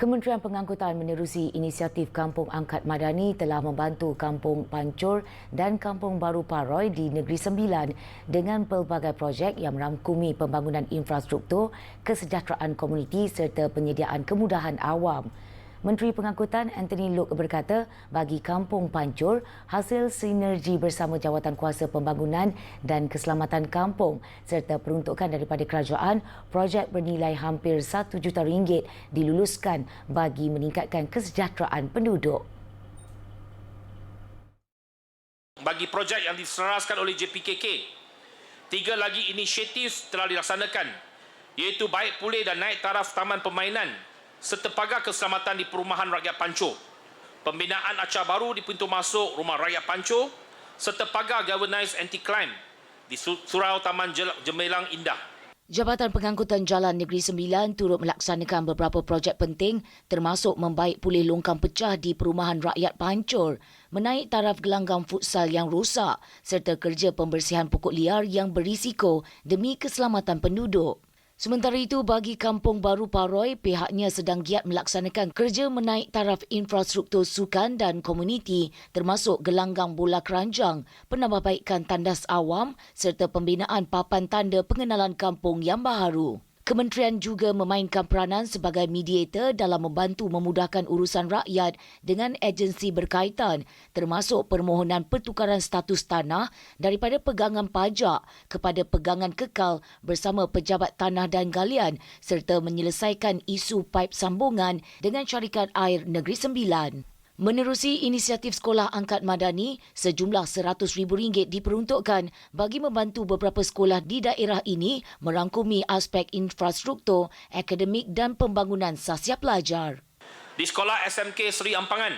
Kementerian Pengangkutan menerusi inisiatif Kampung Angkat Madani telah membantu Kampung Pancur dan Kampung Baru Paroi di Negeri Sembilan dengan pelbagai projek yang merangkumi pembangunan infrastruktur, kesejahteraan komuniti serta penyediaan kemudahan awam. Menteri Pengangkutan Anthony Loke berkata bagi Kampung Pancur, hasil sinergi bersama Jawatan Kuasa Pembangunan dan Keselamatan Kampung serta peruntukan daripada kerajaan, projek bernilai hampir 1 juta ringgit diluluskan bagi meningkatkan kesejahteraan penduduk. bagi projek yang diselaraskan oleh JPKK. Tiga lagi inisiatif telah dilaksanakan iaitu baik pulih dan naik taraf taman permainan serta pagar keselamatan di perumahan rakyat Pancur. Pembinaan acar baru di pintu masuk rumah rakyat Pancur serta pagar galvanized anti-climb di Su- Surau Taman Jemelang Indah. Jabatan Pengangkutan Jalan Negeri Sembilan turut melaksanakan beberapa projek penting termasuk membaik pulih longkang pecah di perumahan rakyat Pancur, menaik taraf gelanggang futsal yang rosak serta kerja pembersihan pokok liar yang berisiko demi keselamatan penduduk. Sementara itu, bagi Kampung Baru Paroi, pihaknya sedang giat melaksanakan kerja menaik taraf infrastruktur sukan dan komuniti termasuk gelanggang bola keranjang, penambahbaikan tandas awam serta pembinaan papan tanda pengenalan kampung yang baharu. Kementerian juga memainkan peranan sebagai mediator dalam membantu memudahkan urusan rakyat dengan agensi berkaitan termasuk permohonan pertukaran status tanah daripada pegangan pajak kepada pegangan kekal bersama pejabat tanah dan galian serta menyelesaikan isu paip sambungan dengan syarikat air Negeri Sembilan. Menerusi inisiatif Sekolah Angkat Madani, sejumlah RM100,000 diperuntukkan bagi membantu beberapa sekolah di daerah ini merangkumi aspek infrastruktur, akademik dan pembangunan sasya pelajar. Di sekolah SMK Seri Ampangan,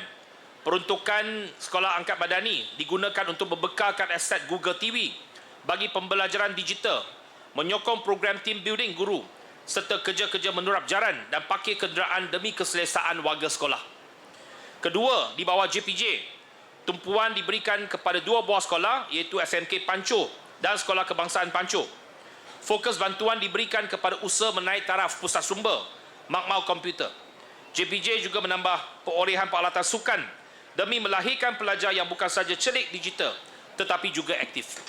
peruntukan sekolah angkat badani digunakan untuk membekalkan aset Google TV bagi pembelajaran digital, menyokong program team building guru serta kerja-kerja menurap jaran dan parkir kenderaan demi keselesaan warga sekolah. Kedua, di bawah JPJ, tumpuan diberikan kepada dua buah sekolah iaitu SMK Pancur dan Sekolah Kebangsaan Pancur. Fokus bantuan diberikan kepada usaha menaik taraf pusat sumber, makmal komputer. JPJ juga menambah perolehan peralatan sukan demi melahirkan pelajar yang bukan saja celik digital tetapi juga aktif.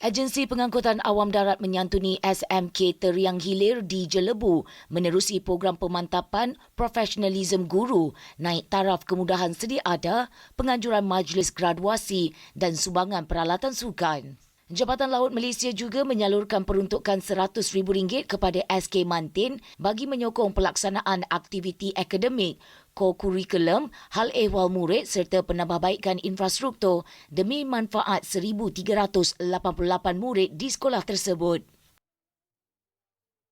Agensi Pengangkutan Awam Darat menyantuni SMK Teriang Hilir di Jelebu menerusi program pemantapan profesionalism guru, naik taraf kemudahan sedia ada, penganjuran majlis graduasi dan sumbangan peralatan sukan. Jabatan Laut Malaysia juga menyalurkan peruntukan RM100,000 kepada SK Mantin bagi menyokong pelaksanaan aktiviti akademik, ko-kurikulum, hal ehwal murid serta penambahbaikan infrastruktur demi manfaat 1,388 murid di sekolah tersebut.